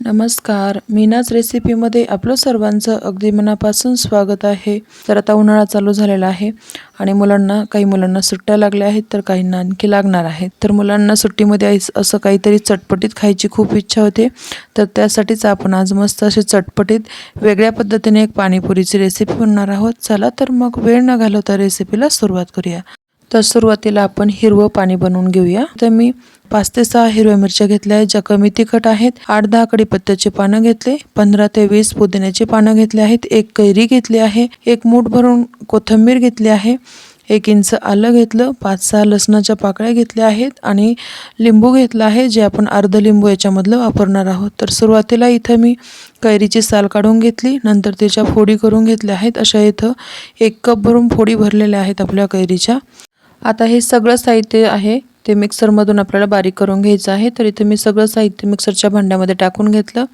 नमस्कार. मीनाच रेसिपीमध्ये आपलं सर्वांचं अगदी मनापासून स्वागत आहे. तर आता उन्हाळा चालू झालेला आहे आणि मुलांना काही मुलांना सुट्ट्या लागल्या आहेत तर काहींना आणखी लागणार आहेत. तर मुलांना सुट्टीमध्ये असं काहीतरी चटपटीत खायची खूप इच्छा होते. तर त्यासाठीच आपण आज मस्त असे चटपटीत वेगळ्या पद्धतीने एक पाणीपुरीची रेसिपी बनणार आहोत. चला तर मग वेळ न घालवता रेसिपीला सुरुवात करूया. तर सुरुवातीला आपण हिरवं पाणी बनवून घेऊया. तर मी पाच ते सहा हिरव्या मिरच्या घेतल्या आहेत ज्या कमी तिखट आहेत. आठ दहा कडीपत्त्याचे पानं घेतले पंधरा ते वीस पुदिन्याची पानं घेतली आहेत एक कैरी घेतली आहे एक मूठ भरून कोथिंबीर घेतली आहे एक इंच आलं घेतलं पाच सहा लसणाच्या पाकळ्या घेतल्या आहेत आणि लिंबू घेतला आहे जे आपण अर्ध लिंबू याच्यामधलं वापरणार आहोत. तर सुरुवातीला इथं मी कैरीची साल काढून घेतली नंतर त्याच्या फोडी करून घेतल्या आहेत. अशा इथं एक कप भरून फोडी भरलेल्या आहेत आपल्या कैरीच्या. आता हे सगळं साहित्य आहे. ते मिक्सरमधून आपल्याला बारीक करून घ्यायचं आहे. तर इथे मी सगळं साहित्य मिक्सरच्या भांड्यामध्ये टाकून घेतलं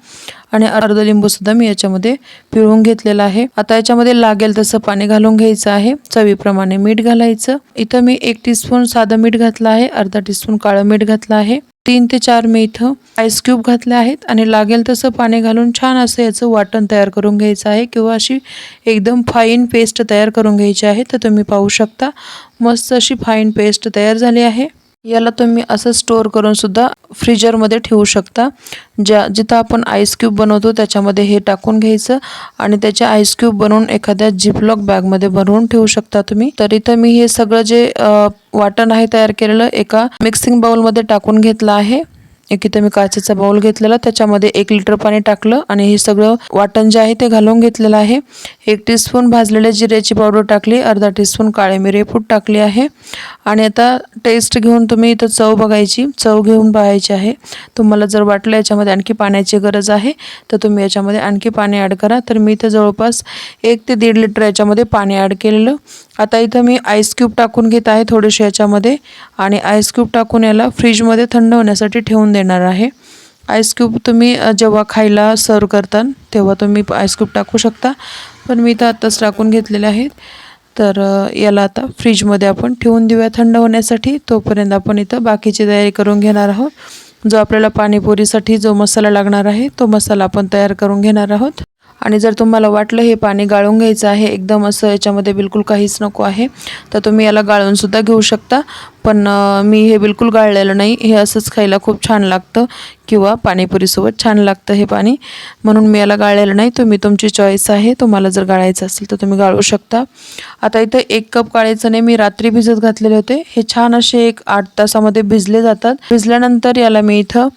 आणि अर्ध लिंबूसुद्धा मी याच्यामध्ये पिळून घेतलेलं आहे. आता याच्यामध्ये लागेल तसं पाणी घालून घ्यायचं आहे. चवीप्रमाणे मीठ घालायचं. इथं मी एक टीस्पून साधं मीठ घातलं आहे. अर्धा टीस्पून काळं मीठ घातलं आहे. तीन ते चार मी इथं आईस क्यूब घातले आहेत आणि लागेल तसं पाणी घालून छान असं याचं वाटण तयार करून घ्यायचं आहे किंवा अशी एकदम फाईन पेस्ट तयार करून घ्यायची आहे. तर तुम्ही पाहू शकता. मस्त अशी फाईन पेस्ट तयार झाली आहे. याला तुम्ही असं स्टोअर करून सुद्धा फ्रीजरमध्ये ठेवू शकता. ज्या जिथं आपण आईस क्यूब बनवतो त्याच्यामध्ये हे टाकून घ्यायचं आणि त्याचे आईस क्यूब बनवून एखाद्या झिपलॉक बॅगमध्ये बनवून ठेवू शकता तुम्ही. तर इथं मी हे सगळं जे वाटण आहे तयार केलेलं एका मिक्सिंग बाउलमध्ये टाकून घेतलं आहे. एक इथं मी काचेचा बाउल घेतलेला त्याच्यामध्ये एक लिटर पाणी टाकलं आणि हे सगळं वाटण जे आहे ते घालून घेतलेलं आहे. एक टीस्पून भाजलेल्या जिऱ्याची पावडर टाकली अर्धा टीस्पून काळे मिरे फूट टाकली आहे. आणि आता टेस्ट घेऊन तुम्ही इथं चव बघायची चव घेऊन बघायची आहे. तुम्हाला जर वाटलं याच्यामध्ये आणखी पाण्याची गरज आहे तर तुम्ही याच्यामध्ये आणखी पाणी ॲड करा. तर मी इथं जवळपास एक ते दीड लिटर याच्यामध्ये पाणी ॲड केलेलं. आता इथं मी आईस क्यूब टाकून घेत आहे थोडेसे याच्यामध्ये. आणि आईस क्यूब टाकून याला फ्रीजमध्ये थंड होण्यासाठी ठेवून देणार आहे. आईस क्यूब तुम्ही जेव्हा खायला सर्व करता तेव्हा तुम्ही आईस क्यूब टाकू शकता. पण मी इथं आत्ताच टाकून घेतलेले आहेत. तर याला आता फ्रीजमध्ये आपण ठेवून देऊया थंड होण्यासाठी. तोपर्यंत आपण इथं बाकीची तयारी करून घेणार आहोत. जो आपल्याला पाणीपुरीसाठी जो मसाला लागणार आहे तो मसाला आपण तयार करून घेणार आहोत. आणि जर तुम्हाला वाटलं हे पाणी गाळून घ्यायचं आहे एकदम असं याच्यामध्ये बिलकुल काहीच नको आहे तर तुम्ही याला गाळूनसुद्धा घेऊ शकता. पण मी हे बिलकुल गाळलेलं नाही. हे असंच खायला खूप छान लागतं किंवा पाणीपुरीसोबत छान लागतं हे पाणी. म्हणून मी याला गाळलेलं नाही. तुम्ही तुमची चॉईस आहे. तुम्हाला जर गाळायचं असेल तर तुम्ही गाळू शकता. आता इथं एक कप गाळायचं नाही मी रात्री भिजत घातलेले होते. हे छान असे एक आठ तासामध्ये भिजले जातात. भिजल्यानंतर याला मी इथं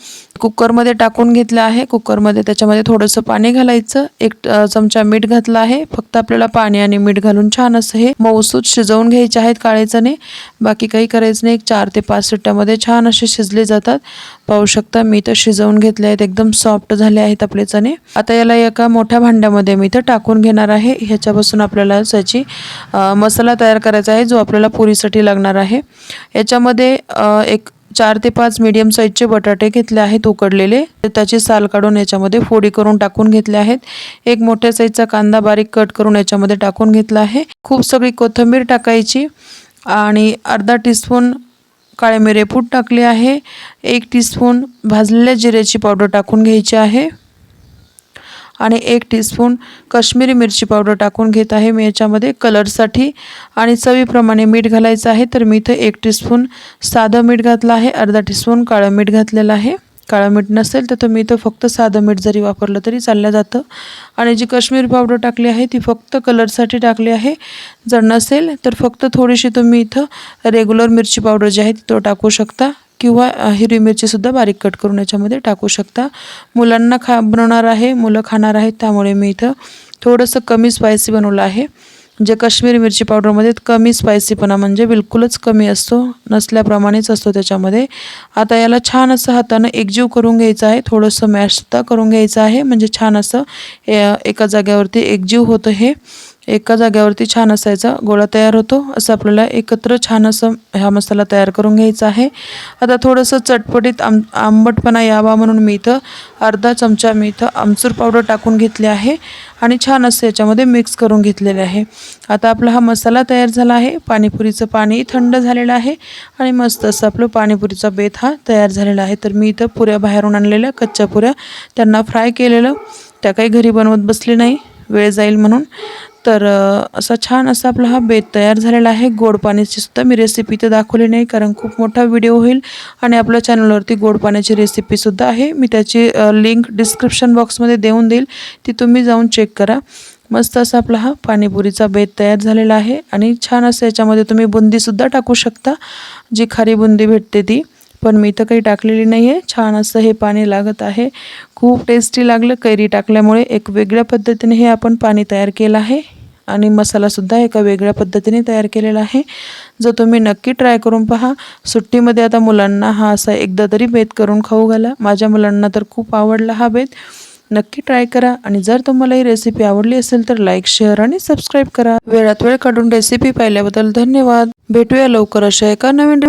कुकरमध्ये टाकून घेतलं आहे. कुकरमध्ये त्याच्यामध्ये थोडंसं पाणी घालायचं. एक चमचा मीठ घातलं आहे. फक्त आपल्याला पाणी आणि मीठ घालून छान असं हे मौसूद शिजवून घ्यायचे आहेत काळे चणे बाकी काही करायचं नाही एक चार ते पाच सुट्ट्यामध्ये छान असे शिजले जातात. पाहू शकता मी इथं शिजवून घेतले आहेत. एकदम सॉफ्ट झाले आहेत आपले चणे. आता याला एका मोठ्या भांड्यामध्ये मी इथं टाकून घेणार आहे. ह्याच्यापासून आपल्याला त्याची मसाला तयार करायचा आहे जो आपल्याला पुरीसाठी लागणार आहे. याच्यामध्ये एक चार ते पाच मीडियम साईजचे बटाटे घेतले आहेत उकडलेले. त्याची साल काढून याच्यामध्ये फोडी करून टाकून घेतले आहेत. एक मोठ्या साईजचा कांदा बारीक कट करून याच्यामध्ये टाकून घेतला आहे. खूप सगळी कोथिंबीर टाकायची. आणि अर्धा टीस्पून काळे मिरे पूड टाकले आहे. एक टीस्पून भाजलेल्या जिऱ्याची पावडर टाकून घ्यायची आहे. आणि एक टीस्पून काश्मीरी मिरची पावडर टाकून घेत आहे मी याच्यामध्ये कलरसाठी आणि चवीप्रमाणे मीठ घालायचं आहे तर मी इथं एक टीस्पून साधं मीठ घातलं आहे अर्धा टीस्पून काळं मीठ घातलेलं आहे. काळं मीठ नसेल तर तुम्ही इथं फक्त साधं मीठ जरी वापरलं तरी चाललं जातं. आणि जी काश्मीरी पावडर टाकली आहे ती फक्त कलरसाठी टाकली आहे. जर नसेल तर फक्त थोडीशी तुम्ही इथं रेग्युलर मिरची पावडर जी आहे ती तो टाकू शकता. किंवा हिरवी मिरचीसुद्धा बारीक कट करून याच्यामध्ये टाकू शकता. मुलांना खा बनवणार आहे मुलं खाणार आहेत त्यामुळे मी इथं थोडंसं कमी स्पायसी बनवलं आहे. जे काश्मीरी मिरची पावडरमध्ये कमी स्पायसीपणा म्हणजे बिलकुलच कमी असतो नसल्याप्रमाणेच असतो त्याच्यामध्ये. आता याला छान असं हातानं एकजीव करून घ्यायचं आहे थोडंसं मॅशसुद्धा करून घ्यायचं आहे. म्हणजे छान असं एका जाग्यावरती एकजीव होतं हे. एका जाग्यावरती छान असायचा गोळा तयार होतो. असं आपल्याला एकत्र छान असं हा मसाला तयार करून घ्यायचा आहे. आता थोडंसं चटपटीत आम आंबटपणा यावा म्हणून मी इथं अर्धा चमचा मी इथं आमचूर पावडर टाकून घेतले आहे आणि छान असं याच्यामध्ये मिक्स करून घेतलेले आहे. आता आपला हा मसाला तयार झाला आहे. पाणीपुरीचं पाणी थंड झालेलं आहे आणि मस्त असं आपलं पाणीपुरीचा बेत हा तयार झालेला आहे. तर मी इथं पुऱ्या बाहेरून आणलेल्या कच्च्या पुऱ्या त्यांना फ्राय केलेलं. त्या काही घरी बनवत बसली नाही. वेळ जाईल म्हणून. तर असा छान असा आपला हा बेत तयार झालेला आहे. गोड पाण्याची सुद्धा मी रेसिपी तर दाखवली नाही कारण खूप मोठा व्हिडिओ होईल आणि आपल्या चॅनलवरती गोड पाण्याची रेसिपीसुद्धा आहे. मी त्याची लिंक डिस्क्रिप्शन बॉक्समध्ये देऊन देईल. ती तुम्ही जाऊन चेक करा. मस्त असा आपला हा पाणीपुरीचा बेत तयार झालेला आहे आणि छान असं याच्यामध्ये तुम्ही बुंदीसुद्धा टाकू शकता. जी खारी बुंदी भेटते ती. पण मी तर काही टाकलेली नाही आहे छान असं हे पाणी लागत आहे. खूप टेस्टी लागलं. कैरी टाकल्यामुळे एक वेगळ्या पद्धतीने हे आपण पाणी तयार केलं आहे. आणि मसालासुद्धा एका वेगळ्या पद्धतीने तयार केलेला आहे. जो तुम्ही नक्की ट्राय करून पहा. सुट्टीमध्ये आता मुलांना हा असा एकदा तरी बेत करून खाऊ घाला. माझ्या मुलांना तर खूप आवडला हा बेत नक्की ट्राय करा. आणि जर तुम्हाला ही रेसिपी आवडली असेल तर लाईक शेअर आणि सबस्क्राईब करा. वेळात वेळ काढून रेसिपी पाहिल्याबद्दल धन्यवाद. भेटूया लवकर अशा एका नवीन